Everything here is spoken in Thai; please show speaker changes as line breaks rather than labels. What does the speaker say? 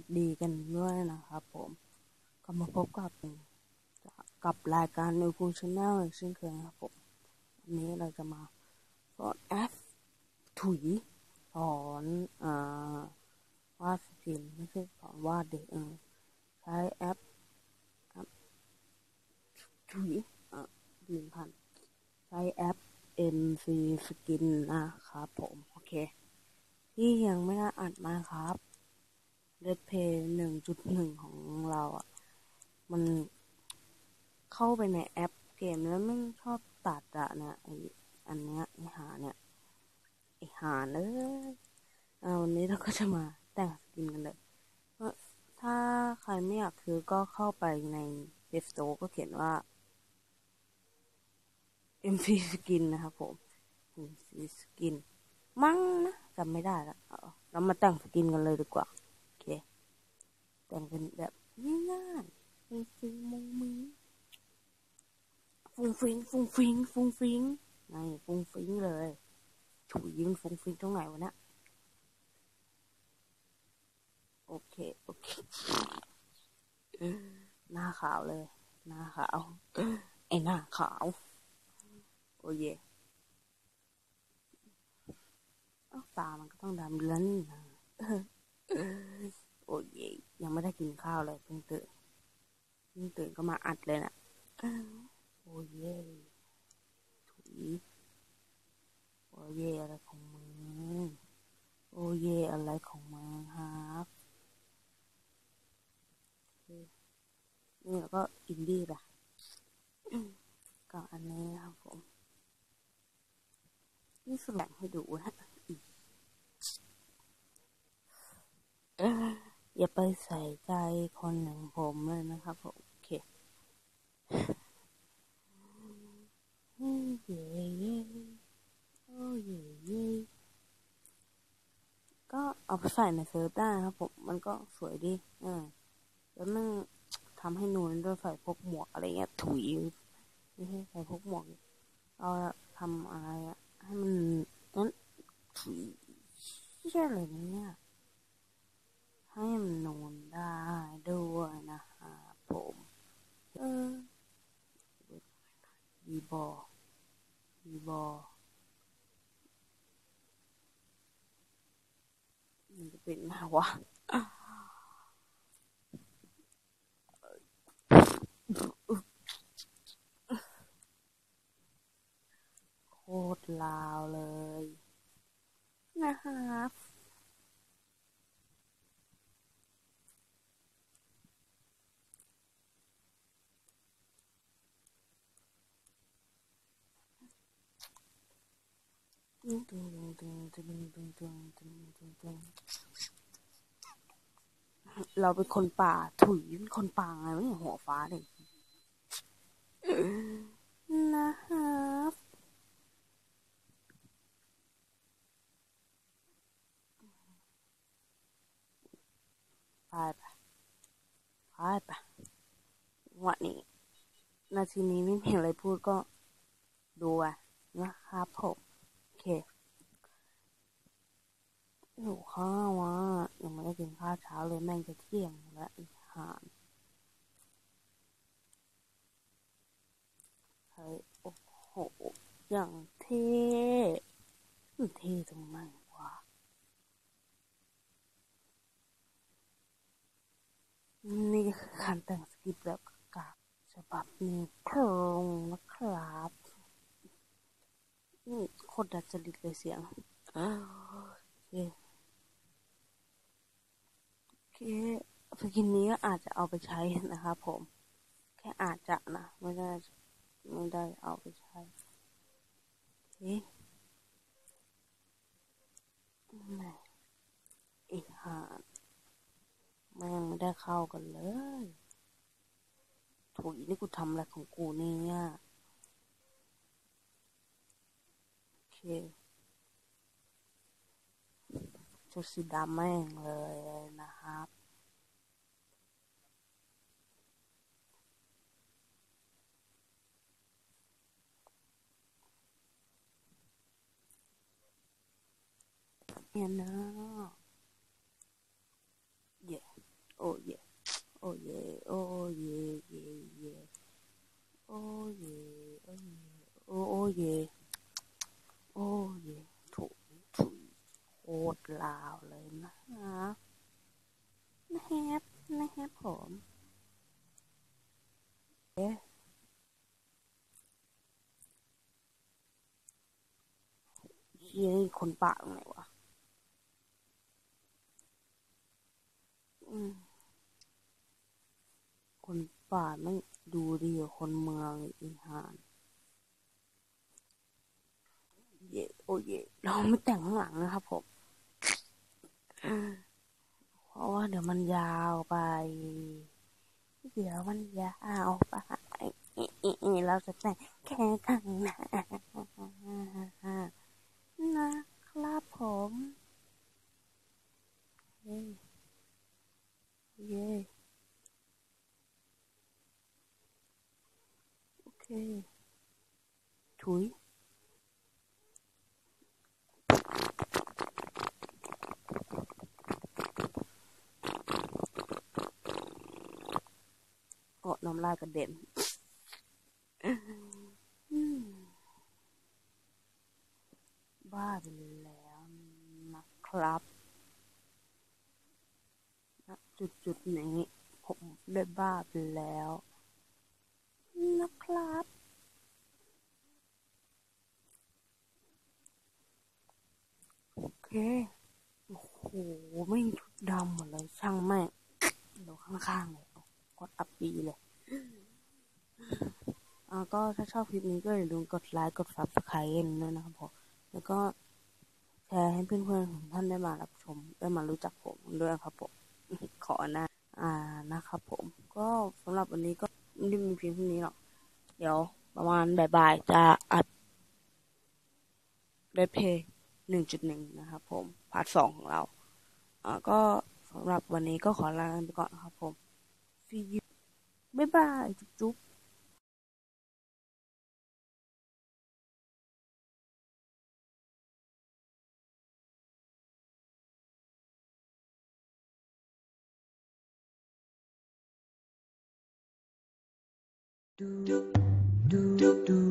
วัสดีกันด้วยนะครับผมก็มาพบกับกับรายการในคุณชแนลเช่นเคยนะครับผมวันนี้เราจะมาสอนแอปถุยสอนอวาดสกินไม่ใช่สอนวาดเด็กเออใช้แอปถุยอะลืมพันใช้แอป MC Skin นะครับผม โอเค ที่ยังไม่ได้อัดมาครับ เลดเพย์หนึ่งจุดหนึ่งของเราอะ มันเข้าไปในแอปเกมแล้วไม่ชอบตัดอะนะไออันเนี้ยไอหาเนี่ยไอหาเอ้ยเอาวันนี้เราก็จะมาแต่งสกินกันเลยถ้าใครไม่อยากซื้อก็เข้าไปในเ a ฟ Store ก็เขียนว่า MC Skin นะครับผม MC Skin มั้งนะจำไม่ได้และเรามาแต่งสกินกันเลยดีกว่า แต่งเป็นแบบง่ายๆฟุ้งฟิงมุงมิงฟุ้งฟิงฟุ้งฟิงฟุ้งฟิงไงฟุ้งฟิงเลยถุยยิงฟุ้งฟิงตรงไหนวะเนี่ยโอเค โอเค หน้าขาวเลย หน้าขาวไอหน้าขาว โอ้ยตามันก็ต้องดำแล้วนี่นะ โอ้ยยังไม่ได้กินข้าวเลยเพิ่งตื่นเพิ่งตื่นก็มาอัดเลยนะ่ะโอ้ยถุยโอ้ยอะไรของมึงโอ้ยอะไรของมึงครับนี่แล้วก็อินดี้ป่ะก็อันนี้นะครับผม นี่สแสดงให้ดูนะ อย่าไปใส่ใจคนหนึ่งผมเลยนะครับผมโอเคเย่เย่โอ้เย่เย่ก็เอาไปใส่ในเซิร์ฟได้ครับผม มันก็สวยดีอ่าแล้วมันทำให้นูนด้วยใส่พกหมวกอะไรเงี้ยถุยไม่ใช่ใส่พกหมวกเราทำอะไรอะให้มันนั้นถุยใช่เลยเนี่ย ให้มันนอนได้ด้วยนะฮะผมเออดีบอดีบอมันจะเป็นมาวะโคตรลาวเลย นะครับ เราเป็นคนป่า ถุยเป็นคนป่าไงวะเนี่ยหัวฟ้าเลยนะครับไปไปไปไปวันนี้ นาทีนี้ไม่มีอะไรพูดก็ดูอะนะครับผมโอ เคหิวข้าวอะยังไม่ได้กินข้าวเช้าเลยแม่งจะเที่ยงแล้วอีหานเฮ้ยโอ้โห อย่างเท่เท่ตรงไหนวะนี่คือการแต่งสคริปต์แบบกากฉบับนี้ครงนะครับ นี่โคตรดัดจริตเลยเสียงโอเคโอเคสกินนี้อาจจะเอาไปใช้นะครับผม แค่อาจจะนะ ไม่ได้ ไม่ได้เอาไปใช้โอเคไม่อีกหาแม่งไม่ได้เข้ากันเลย ถูกนี่กูทำอะไรของกูเนี่ย เคชุดสีดำแม่งเลยนะครับ เนี่ยนะเย่โอ้เย่โอ้เยโอ้เยโอ้โอ้เยโอ้เยถูกถุยโคตรลาวเลยนะนะแฮปนะแฮปผมเอ๊ะเฮียนี่ คนปาตรงไหนวะ อืม คนป่าไม่ดูดีกว่าคนเมืองอีหานเย่โอเย่เราไม่แต่งข้างหลังนะครับผม เพราะว่าเดี๋ยวมันยาวไป เดี๋ยวมันยาวไปเราจะแต่งแค่ข้างหน้านะ ครับผมเย้เย้โอเคถุยเกาะน้ำลายกระเด็นอืมบ้าไปแล้วนะครับณ จุดนี้ ผมได้บ้าไปแล้ว นะครับ โอเค โอ้โห ไม่ชุดดำหมดเลย ช่างแม่เดี๋ยวข้างๆเลยกดอัพปีเลยอ่าก็ถ้าชอบคลิปนี้ก็อย่าลืมกดไลค์กดซับสไครต์ด้วยนะครับผมแล้วก็แชร์ให้เพื่อนๆของท่านได้มารับชม ได้มารู้จักผมด้วยครับผม อนะ อ่านะครับผมก็สำหรับวันนี้ก็ไม่ได้มีเพียงเท่านี้หรอก เดี๋ยวประมาณบ่ายๆจะอัดเดเพย์หนึ่งจุดหนึ่งนะครับผม พาร์ทสองของเราอ่าก็สำหรับวันนี้ก็ขอลาไปก่อนครับผม see you บ๊ายบาย จุ๊บ
do do do do.